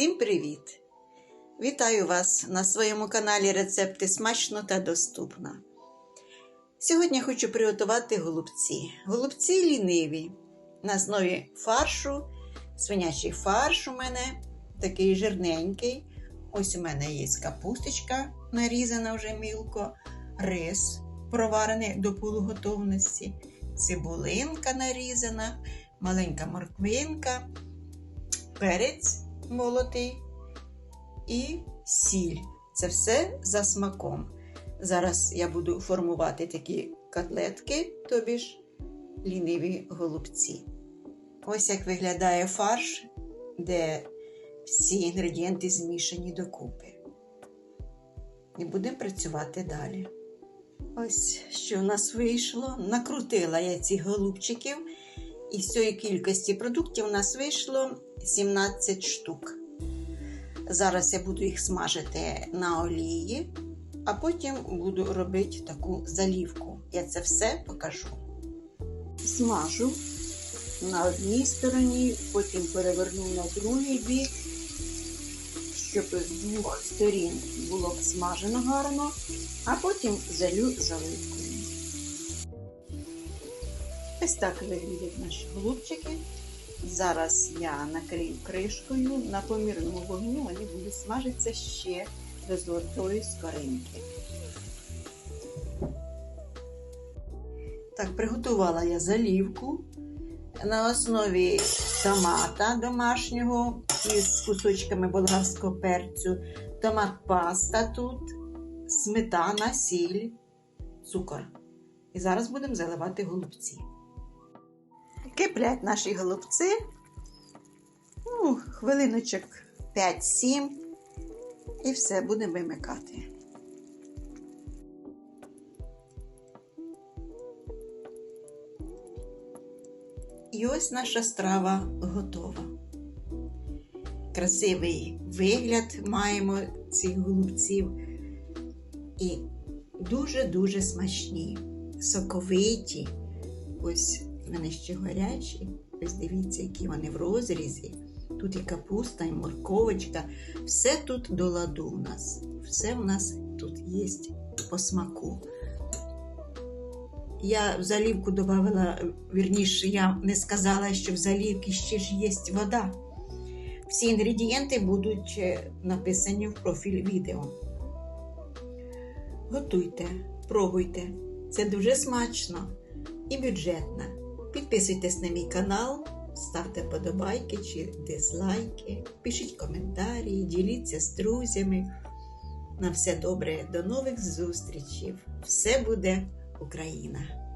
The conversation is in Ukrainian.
Всім привіт! Вітаю вас на своєму каналі Рецепти смачно та доступно. Сьогодні хочу приготувати голубці. Голубці ліниві. На основі фаршу, свинячий фарш у мене такий жирненький. Ось у мене є капусточка нарізана вже мілко, рис проварений до полуготовності, цибулинка нарізана, маленька морквинка, перець молотий і сіль. Це все за смаком. Зараз я буду формувати такі котлетки, тобі ж ліниві голубці. Ось як виглядає фарш, де всі інгредієнти змішані докупи. І будемо працювати далі. Ось що у нас вийшло. Накрутила я цих голубчиків. І з цієї кількості продуктів у нас вийшло 17 штук. Зараз я буду їх смажити на олії, а потім буду робити таку залівку. Я це все покажу. Смажу на одній стороні, потім переверну на другий бік, щоб з двох сторін було смажено гарно, а потім залю заливкою. Ось так виглядять наші голубчики. Зараз я накрию кришкою на помірному вогню, вони будуть смажитися ще до золотої скоринки. Так, приготувала я залівку на основі томата домашнього із кусочками болгарського перцю, томат паста тут, сметана, сіль, цукор. І зараз будемо заливати голубці. Киплять наші голубці. Ну, хвилиночок 5-7. І все будемо вимикати. І ось наша страва готова. Красивий вигляд маємо цих голубців. І дуже-дуже смачні, соковиті. Ось вони ще гарячі. Ось дивіться, які вони в розрізі. Тут і капуста, і морковочка. Все тут до ладу у нас. Все у нас тут є по смаку. Я в залівку додавала, вірніше, я не сказала, що в залівці ще ж є вода. Всі інгредієнти будуть написані в профіль відео. Готуйте, пробуйте. Це дуже смачно і бюджетно. Підписуйтесь на мій канал, ставте подобайки чи дизлайки, пишіть коментарі, діліться з друзями. На все добре, до нових зустрічей! Все буде Україна!